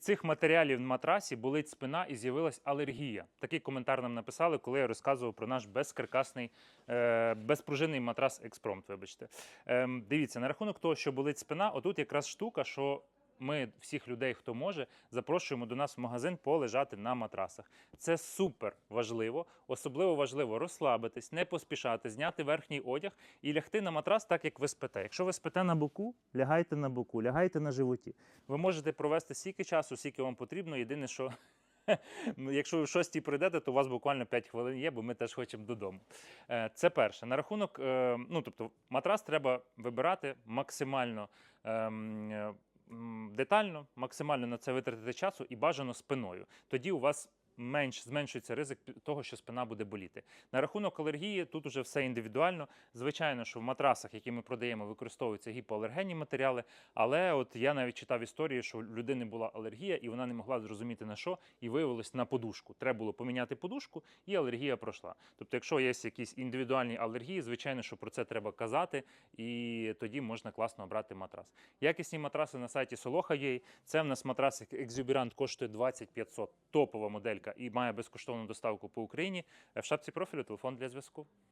від цих матеріалів на матрасі болить спина і з'явилась алергія. Такий коментар нам написали, коли я розказував про наш безкаркасний, е, безпружинний матрас експромт. Вибачте. е, дивіться, на рахунок того, що болить спина, отут якраз штука, що. Ми всіх людей, хто може, запрошуємо до нас в магазин полежати на матрасах. Це супер важливо. Особливо важливо розслабитись, не поспішати, зняти верхній одяг і лягти на матрас так, як ви спите. Якщо ви спите на боку, лягайте на боку, лягайте на животі. Ви можете провести стільки часу, скільки вам потрібно. Єдине, що якщо ви в шостій прийдете, то у вас буквально 5 хвилин є, бо ми теж хочемо додому. Е, Це перше. На рахунок, е, ну тобто, матрас треба вибирати максимально. Детально, максимально на це витратити часу і бажано спиною. Тоді у вас менш зменшується ризик того, що спина буде боліти. На рахунок алергії тут уже все індивідуально. Звичайно, що в матрасах, які ми продаємо, використовуються гіпоалергенні матеріали. Але от я навіть читав історії, що у людини була алергія, і вона не могла зрозуміти на що, і виявилось на подушку. Треба було поміняти подушку, і алергія пройшла. Тобто, якщо є якісь індивідуальні алергії, звичайно, що про це треба казати, і тоді можна класно обрати матрас. Якісні матраси на сайті Soloha є. Це в нас матрас Exuberant коштує 2500, топова моделька і має безкоштовну доставку по Україні. В шапці профілю телефон для зв'язку.